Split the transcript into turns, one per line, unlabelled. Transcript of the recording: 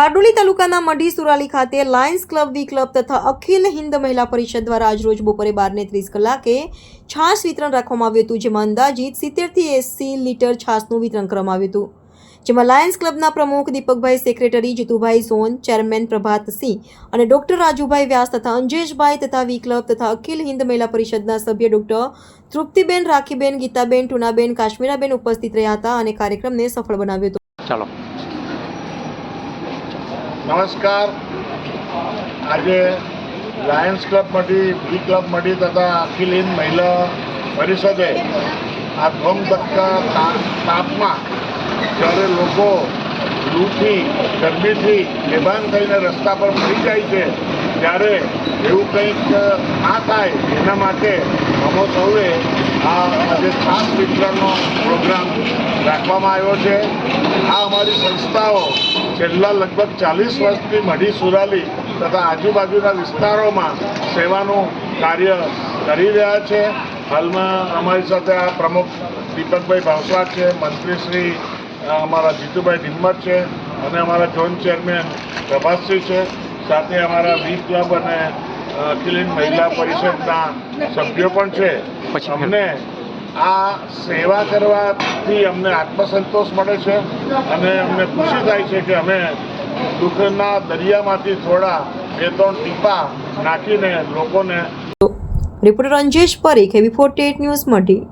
બારડોલી તાલુકાના મઢી સુરાલી ખાતે Lions club વી club તથા અખિલ હિન્દ મહિલા પરિષદ દ્વારા આજરોજ બપોરે બારને ત્રીસ કલાકે છાશ વિતરણ રાખવામાં આવ્યું હતું, જેમાં અંદાજિત સિત્તેરથી એંસી લીટર છાશનું વિતરણ કરવામાં આવ્યું હતું. જેમાં લાયન્સ ક્લબના પ્રમુખ દીપકભાઈ સેક્રેટરી, જીતુભાઈ સોન, ચેરમેન પ્રભાતસિંહ અને ડોક્ટર રાજુભાઈ વ્યાસ તથા અંજેશભાઈ તથા વી ક્લબ તથા અખિલ હિન્દ મહિલા પરિષદના સભ્ય ડોક્ટર તૃપ્તિબેન, રાખીબેન, ગીતાબેન, ટુનાબેન, કાશ્મીરાબેન ઉપસ્થિત રહ્યા હતા અને કાર્યક્રમને સફળ બનાવ્યો હતો.
ચાલો.
નમસ્કાર. આજે Lions Club Madhi B Club Madhi તથા અખિલ હિન્દ મહિલા પરિષદે આ ધોમધક્કા ધક્કા તાપમાં જ્યારે લોકો લૂથી ગરમીથી બેભાન થઈને રસ્તા પર મરી જાય છે, ત્યારે એવું કંઈક ના થાય એના માટે અમો સૌએ આ આજે ખાસ વિતરણનો પ્રોગ્રામ રાખવામાં આવ્યો છે. આ અમારી સંસ્થાઓ છેલ્લા લગભગ ચાલીસ વર્ષથી મઢી સુરાલી તથા આજુબાજુના વિસ્તારોમાં સેવાનું કાર્ય કરી રહ્યા છે. હાલમાં અમારી સાથે આ પ્રમુખ દીપકભાઈ ભાવસા છે મંત્રી શ્રી અમારા જીતુભાઈ ધિમ્મત છે અને અમારા જોન ચેરમેન પ્રભાતસિંહ છે. સાથે અમારા વી ક્લબ અને અખિલ મહિલા પરિષદના સભ્યો પણ છે. અમને આ સેવા કરવાથી અમને આત્મસંતોષ મળે છે અને અમને ખુશી થાય છે કે અમે દુઃખના દરિયામાંથી થોડા બે ત્રણ ટીપા નાખીને લોકોને
રિપોર્ટર રંજેશ પરીખ એવી ફોર્ટી ન્યૂઝ મઢી